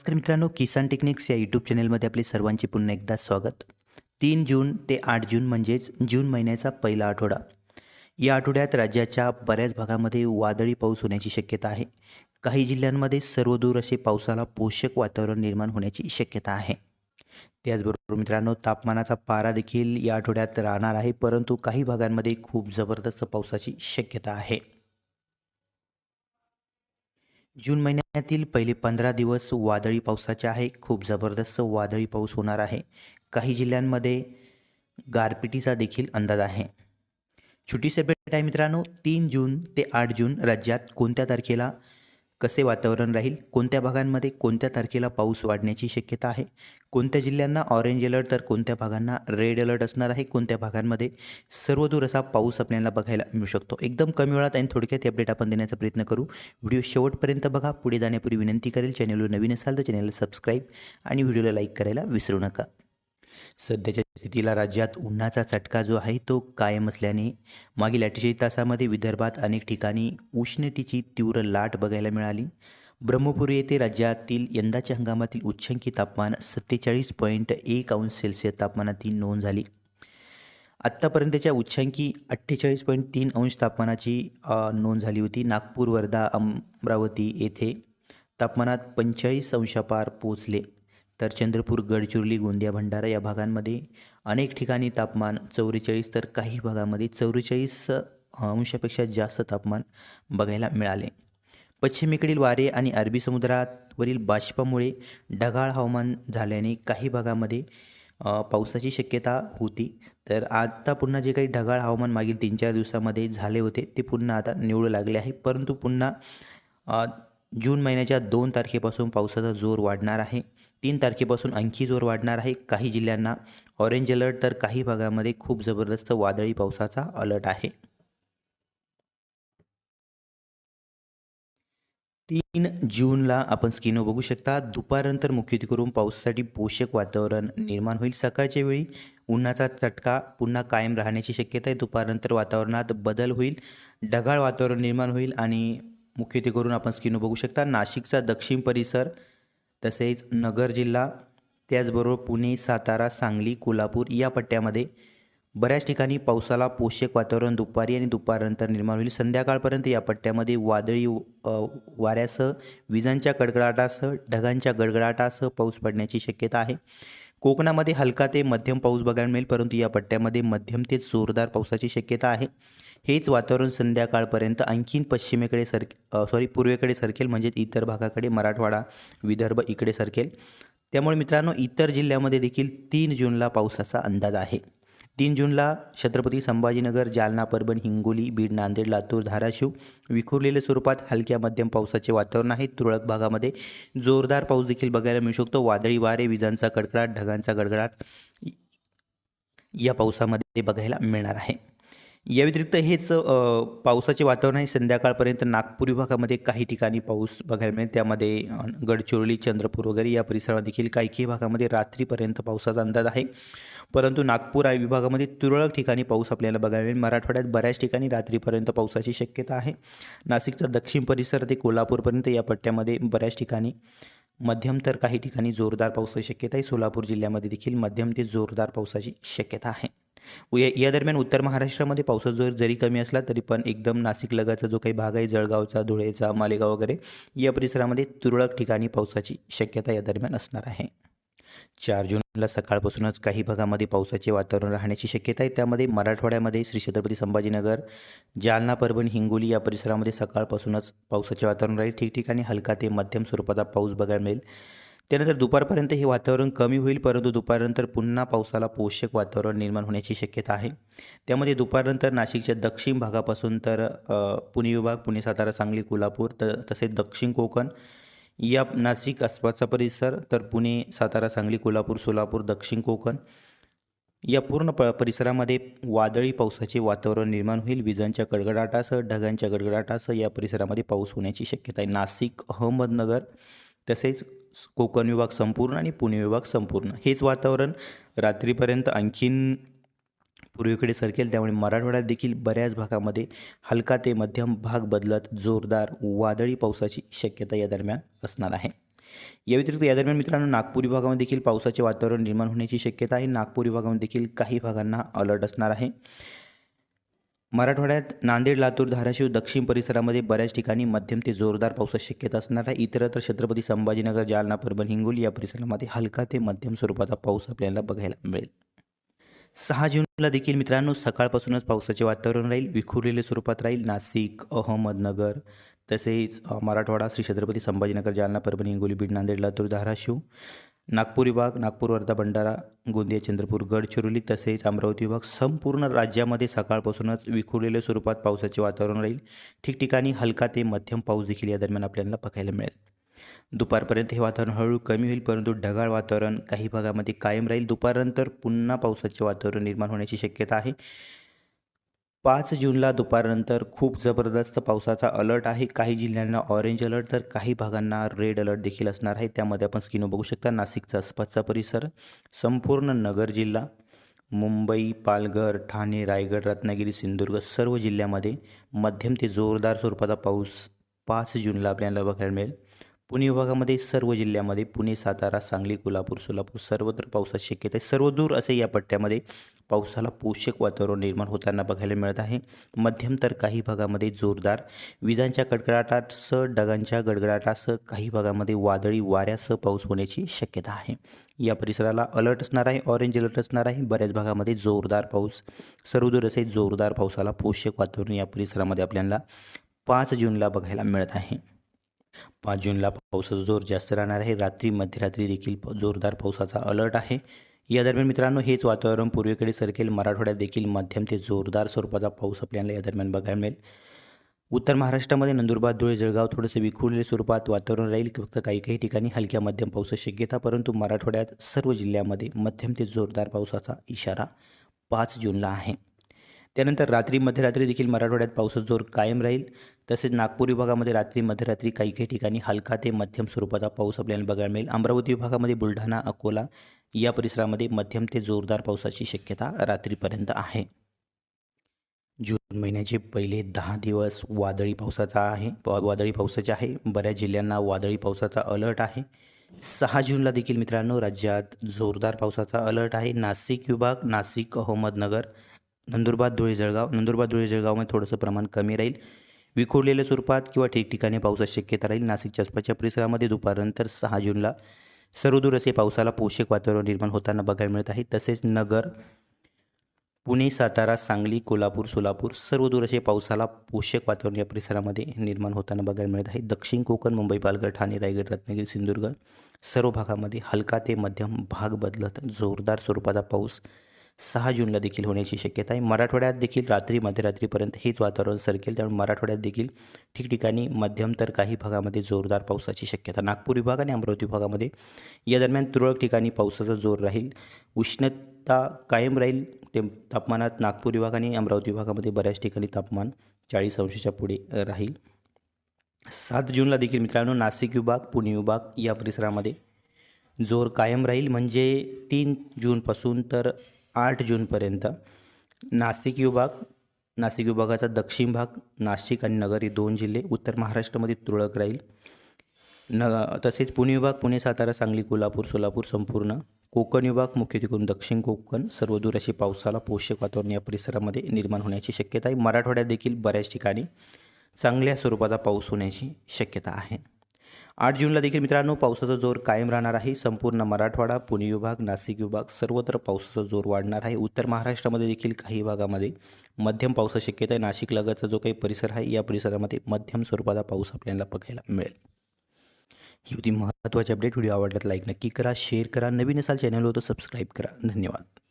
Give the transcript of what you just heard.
नमस्कार मित्रांनो किसान टेक्निक्स या यूट्यूब चॅनलमध्ये आपले सर्वांचे पुन्हा एकदा स्वागत. तीन जून ते आठ जून म्हणजेच जून महिन्याचा पहिला आठवडा. या आठवड्यात राज्याच्या बऱ्याच भागामध्ये वादळी पाऊस होण्याची शक्यता आहे. काही जिल्ह्यांमध्ये सर्वदूर असे पावसाला पोषक वातावरण निर्माण होण्याची शक्यता आहे. त्याचबरोबर मित्रांनो तापमानाचा पारा देखील या आठवड्यात राहणार आहे परंतु काही भागांमध्ये खूप जबरदस्त पावसाची शक्यता आहे. जून महिन्यातील पहिले पंधरा दिवस वादळी पावसाचे आहे. खूप जबरदस्त वादळी पाऊस होणार आहे. काही जिल्ह्यांमध्ये गारपिटीचा देखील अंदाज आहे. छोटी अपडेट आहे मित्रांनो. तीन जून ते आठ जून राज्यात कोणत्या तारखेला कसे वातावरण राहील? कोणत्या भागांमध्ये कोणत्या तारखेला पाऊस वाढण्याची शक्यता आहे? कोणत्या जिल्ह्यांना ऑरेंज अलर्ट तर कोणत्या भागांना रेड अलर्ट असणार आहे? कोणत्या भागांमध्ये सर्वदूर असा पाऊस आपल्याला बघायला मिळू शकतो? एकदम कमी वेळात आणि थोडक्यात अपडेट आपण देण्याचा प्रयत्न करू. व्हिडिओ शेवटपर्यंत बघा. पुढे जाण्यापूर्वी विनंती करेल. चॅनलवर नवीन असाल तर चॅनलला सबस्क्राईब आणि व्हिडिओला लाईक करायला विसरू नका. सध्याच्या स्थितीला राज्यात उन्हाचा चटका जो आहे तो कायम असल्याने मागील अठ्ठेचाळीस तासामध्ये विदर्भात अनेक ठिकाणी उष्णतेची तीव्र लाट बघायला मिळाली. ब्रह्मपुरी येथे राज्यातील यंदाच्या हंगामातील उच्चांकी तापमान सत्तेचाळीस पॉईंट एक अंश सेल्सिअस तापमानातील नोंद झाली. आत्तापर्यंतच्या उच्चांकी अठ्ठेचाळीस पॉईंट तीन अंश तापमानाची नोंद झाली होती. नागपूर वर्धा अमरावती येथे तापमानात पंचेचाळीस अंशापार पोचले तर चंद्रपूर गडचिरोली गोंदिया भंडारा या भागांमध्ये अनेक ठिकाणी तापमान चौवेचाळीस तर काही भागामध्ये चौवेचाळीस अंशापेक्षा जास्त तापमान बघायला मिळाले. पश्चिमेकडील वारे आणि अरबी समुद्रावरील बाष्पामुळे ढगाळ हवामान झाल्याने काही भागामध्ये पावसाची शक्यता होती. तर आता पुन्हा जे काही ढगाळ हवामान मागील तीन चार दिवसामध्ये झाले होते ते पुन्हा आता निवडू लागले आहे. परंतु पुन्हा जून महिन्याच्या दोन तारखेपासून पावसाचा जोर वाढणार आहे. तीन तारखेपासून आणखी जोर वाढणार आहे. काही जिल्ह्यांना ऑरेंज अलर्ट तर काही भागामध्ये खूप जबरदस्त वादळी पावसाचा अलर्ट आहे. तीन जूनला आपण स्किनो बघू शकता. दुपारनंतर मुख्यत्वे करून पावसासाठी पोषक वातावरण निर्माण होईल. सकाळच्या वेळी उन्हाचा चटका पुन्हा कायम राहण्याची शक्यता आहे. दुपारनंतर वातावरणात बदल होईल. ढगाळ वातावरण निर्माण होईल आणि मुख्यत्वे करून आपण स्किनो बघू शकता. नाशिकचा दक्षिण परिसर तसेच नगर जिल्हा त्याचबरोबर पुणे सातारा सांगली कोल्हापूर या पट्ट्यामध्ये बऱ्याच ठिकाणी पावसाला पोषक वातावरण दुपारी आणि दुपारनंतर निर्माण होईल. संध्याकाळपर्यंत या पट्ट्यामध्ये वादळी वाऱ्यासह विजांच्या कडकडाटासह ढगांच्या गडगडाटासह पाऊस पडण्याची शक्यता आहे. कोकणामध्ये हलका ते मध्यम पाऊस बघायला मिळेल परंतु या पट्ट्यामध्ये मध्यम ते जोरदार पावसाची शक्यता आहे. हेच वातावरण संध्याकाळपर्यंत आणखीन पश्चिमेकडे सर सॉरी पूर्वेकडे सरकेल म्हणजेच इतर भागाकडे मराठवाडा विदर्भ इकडे सरकेल. त्यामुळे मित्रांनो इतर जिल्ह्यामध्ये देखील तीन जूनला पावसाचा अंदाज आहे. तीन जूनला छत्रपती संभाजीनगर जालना परभण हिंगोली बीड नांदेड लातूर धाराशिव विखुरलेल्या स्वरूपात हलक्या मध्यम पावसाचे वातावरण आहे. तुरळक भागामध्ये जोरदार पाऊस देखील बघायला मिळू शकतो. वादळी वारे विजांचा कडकडाट ढगांचा गडगडाट या पावसामध्ये बघायला मिळणार आहे. या व्यतिरिक्त हेच पावसाचे वातावरण आहे. संध्याकाळपर्यंत नागपूर विभागामध्ये काही ठिकाणी पाऊस बघायला मिळेल. त्यामध्ये गडचिरोली चंद्रपूर वगैरे या परिसरात देखील काही काही भागामध्ये रात्रीपर्यंत पावसाचा अंदाज आहे. परंतु नागपूर विभागामध्ये तुरळक ठिकाणी पाऊस आपल्याला बघायला मिळेल. मराठवाड्यात बऱ्याच ठिकाणी रात्रीपर्यंत पावसाची शक्यता आहे. नाशिकचा दक्षिण परिसर ते कोल्हापूरपर्यंत या पट्ट्यामध्ये बऱ्याच ठिकाणी मध्यम तर काही ठिकाणी जोरदार पावसाची शक्यता आहे. सोलापूर जिल्ह्यामध्ये देखील मध्यम ते जोरदार पावसाची शक्यता आहे. या या दरम्यान उत्तर महाराष्ट्रामध्ये पावसाचा जोर जरी कमी असला तरी पण एकदम नाशिक लगाचा जो काही भाग आहे जळगावचा धुळेचा मालेगाव वगैरे या परिसरामध्ये तुरळक ठिकाणी पावसाची शक्यता या दरम्यान असणार आहे. चार जूनला सकाळपासूनच काही भागामध्ये पावसाचे वातावरण राहण्याची शक्यता आहे. त्यामध्ये मराठवाड्यामध्ये श्री छत्रपती संभाजीनगर जालना परभणी हिंगोली या परिसरामध्ये सकाळपासूनच पावसाचे वातावरण राहील. ठिकठिकाणी हलका ते मध्यम स्वरूपाचा पाऊस बघायला मिळेल. त्यानंतर दुपारपर्यंत हे वातावरण कमी होईल परंतु दुपारनंतर पुन्हा पावसाला पोषक वातावरण निर्माण होण्याची शक्यता आहे. त्यामध्ये दुपारनंतर नाशिकच्या दक्षिण भागापासून तर पुणे विभाग पुणे सातारा सांगली कोल्हापूर तर तसेच दक्षिण कोकण या नाशिक आसपासचा परिसर तर पुणे सातारा सांगली कोल्हापूर सोलापूर दक्षिण कोकण या पूर्ण प परिसरामध्ये वादळी पावसाचे वातावरण निर्माण होईल. विजांच्या गडगडाटासह ढगांच्या गडगडाटासह या परिसरामध्ये पाऊस होण्याची शक्यता आहे. नाशिक अहमदनगर तसेच कोकण विभाग संपूर्ण आणि पुणे विभाग संपूर्ण. हेच वातावरण रात्रीपर्यंत आणखीन पूर्वेकडे सरकेल. त्यामुळे मराठवाड्यात देखील बऱ्याच भागामध्ये हलका ते मध्यम भाग बदलत जोरदार वादळी पावसाची शक्यता या दरम्यान असणार आहे. या व्यतिरिक्त या दरम्यान मित्रांनो नागपूर विभागामध्ये देखील पावसाचे वातावरण निर्माण होण्याची शक्यता आहे. नागपूर विभागामध्ये देखील काही भागांना अलर्ट असणार आहे. मराठवाड्यात नांदेड लातूर धाराशिव दक्षिण परिसरामध्ये बऱ्याच ठिकाणी मध्यम ते जोरदार पावसाची शक्यता असणार आहे. इतरत्र छत्रपती संभाजीनगर जालना परभणी हिंगोली या परिसरामध्ये हलका ते मध्यम स्वरूपाचा पाऊस आपल्याला बघायला मिळेल. सहा जूनला देखील मित्रांनो सकाळपासूनच पावसाचे वातावरण राहील विखुरलेले स्वरूपात राहील. नाशिक अहमदनगर तसेच मराठवाडा श्री छत्रपती संभाजीनगर जालना परभणी हिंगोली बीड नांदेड लातूर धाराशिव नागपूर विभाग नागपूर वर्धा भंडारा गोंदिया चंद्रपूर गडचिरोली तसेच अमरावती विभाग संपूर्ण राज्यामध्ये सकाळपासूनच विखुरलेल्या स्वरूपात पावसाचे वातावरण राहील. ठिकठिकाणी हलका ते मध्यम पाऊस देखील या दरम्यान आपल्याला बघायला मिळेल. दुपारपर्यंत हे वातावरण हळूहळू कमी होईल परंतु ढगाळ वातावरण काही भागामध्ये कायम राहील. दुपारनंतर पुन्हा पावसाचे वातावरण निर्माण होण्याची शक्यता आहे. पाच जूनला दुपारनंतर खूप जबरदस्त पावसाचा अलर्ट आहे. काही जिल्ह्यांना ऑरेंज अलर्ट तर काही भागांना रेड अलर्ट देखील असणार आहे. त्यामध्ये आपण स्क्रीनवर बघू शकता नाशिकचा आसपासचा परिसर संपूर्ण नगर जिल्हा मुंबई पालघर ठाणे रायगड रत्नागिरी सिंधुदुर्ग सर्व जिल्ह्यामध्ये मध्यम ते जोरदार स्वरूपाचा पाऊस पाच जूनला आपल्याला बघायला मिळेल. पुणे विभागामध्ये सर्व जिल्ह्यामध्ये पुणे सातारा सांगली कोल्हापूर सोलापूर सर्वत्र पावसाची शक्यता आहे. सर्वदूर असे या पट्ट्यामध्ये पावसाला पोषक वातावरण निर्माण होताना बघायला मिळत आहे. मध्यम तर काही भागामध्ये जोरदार विजांच्या कडकडाटासह ढगांच्या गडगडाटासह काही भागामध्ये वादळी वाऱ्यासह पाऊस होण्याची शक्यता आहे. या परिसराला अलर्ट असणार आहे ऑरेंज अलर्ट असणार आहे. बऱ्याच भागामध्ये जोरदार पाऊस सर्वदूर असे जोरदार पावसाला पोषक वातावरण या परिसरामध्ये आपल्याला पाच जूनला बघायला मिळत आहे. पाच जूनला पावसाचा जोर जास्त राहणार आहे. रात्री मध्यरात्री देखील जोरदार पावसाचा अलर्ट आहे. या दरम्यान मित्रांनो हेच वातावरण पूर्वेकडे सरकेल. मराठवाड्यात देखील मध्यम ते जोरदार स्वरूपाचा पाऊस आपल्याला या दरम्यान बघायला मिळेल. उत्तर महाराष्ट्रामध्ये नंदुरबार धुळे जळगाव थोडंसं विखुरलेल्या स्वरूपात वातावरण राहील. फक्त काही काही ठिकाणी हलक्या मध्यम पावसाची शक्यता परंतु मराठवाड्यात सर्व जिल्ह्यामध्ये मध्यम ते जोरदार पावसाचा इशारा पाच जूनला आहे. त्यानंतर रात्री मध्यरात्री देखील मराठवाड्यात पावसाचा जोर कायम राहील. तसेच नागपूर विभागामध्ये रात्री मध्यरात्री काही काही ठिकाणी हलका ते मध्यम स्वरूपाचा पाऊस आपल्याला बघायला मिळेल. अमरावती विभागामध्ये बुलढाणा अकोला या परिसरामध्ये मध्यम ते जोरदार पावसाची शक्यता रात्रीपर्यंत आहे. जून महिन्याचे पहिले दहा दिवस वादळी पावसाचा आहे. वादळी पावसाचे आहे. बऱ्याच जिल्ह्यांना वादळी पावसाचा अलर्ट आहे. सहा जूनला देखील मित्रांनो राज्यात जोरदार पावसाचा अलर्ट आहे. नाशिक विभाग नाशिक अहमदनगर नंदुरबार धुळे जळगाव. नंदुरबार धुळे जळगावमध्ये थोडंसं प्रमाण कमी राहील. विखुरलेल्या स्वरूपात किंवा ठिकठिकाणी पावसाची शक्यता राहील. नाशिकच्या आसपासच्या परिसरामध्ये दुपारनंतर सहा जूनला सर्वदूर असे पावसाला पोषक वातावरण निर्माण होताना बघायला मिळत आहे. तसेच नगर पुणे सातारा सांगली कोल्हापूर सोलापूर सर्वदूर असे पावसाला पोषक वातावरण या परिसरामध्ये निर्माण होताना बघायला मिळत आहे. दक्षिण कोकण मुंबई पालघर ठाणे रायगड रत्नागिरी सिंधुदुर्ग सर्व भागामध्ये हलका ते मध्यम भाग बदलत जोरदार स्वरूपाचा पाऊस सहा जूनला देखील होण्याची शक्यता आहे. मराठवाड्यात देखील रात्री मध्यरात्रीपर्यंत हेच वातावरण सरकेल. त्यामुळे मराठवाड्यात देखील ठिकठिकाणी मध्यम तर काही भागामध्ये जोरदार पावसाची शक्यता. नागपूर विभाग आणि अमरावती विभागामध्ये या दरम्यान तुरळक ठिकाणी पावसाचा जोर राहील. उष्णता कायम राहील. ते तापमानात नागपूर विभाग आणि अमरावती विभागामध्ये बऱ्याच ठिकाणी तापमान चाळीस अंशाच्या पुढे राहील. सात जूनला देखील मित्रांनो नाशिक विभाग पुणे विभाग या परिसरामध्ये जोर कायम राहील. म्हणजे तीन जूनपासून तर आठ जूनपर्यंत नाशिक विभाग नाशिक विभागाचा दक्षिण भाग नाशिक आणि नगर हे दोन जिल्हे उत्तर महाराष्ट्रामध्ये तुरळक राहील. न तसेच पुणे विभाग पुणे सातारा सांगली कोल्हापूर सोलापूर संपूर्ण. कोकण विभाग मुख्यत्वेकरून दक्षिण कोकण सर्वदूर अशी पावसाला पोषक वातावरण या परिसरामध्ये निर्माण होण्याची शक्यता आहे. मराठवाड्यात देखील बऱ्याच ठिकाणी चांगल्या स्वरूपाचा पाऊस होण्याची शक्यता आहे. आठ जूनला देखील मित्रांनो पावसाचा जोर कायम राहणार आहे. संपूर्ण मराठवाडा पुणे विभाग नाशिक विभाग सर्वत्र पावसाचा जोर वाढणार आहे. उत्तर महाराष्ट्रामध्ये देखील काही भागामध्ये मध्यम पावसाची शक्यता आहे. नाशिक लगतचा जो काही परिसर आहे या परिसरामध्ये मध्यम स्वरूपाचा पाऊस आपल्याला बघायला मिळेल. ही होती महत्त्वाची अपडेट व्हिडिओ आवडल्यात लाईक नक्की करा शेअर करा. नवीन असाल चॅनल होतं सबस्क्राईब करा. धन्यवाद.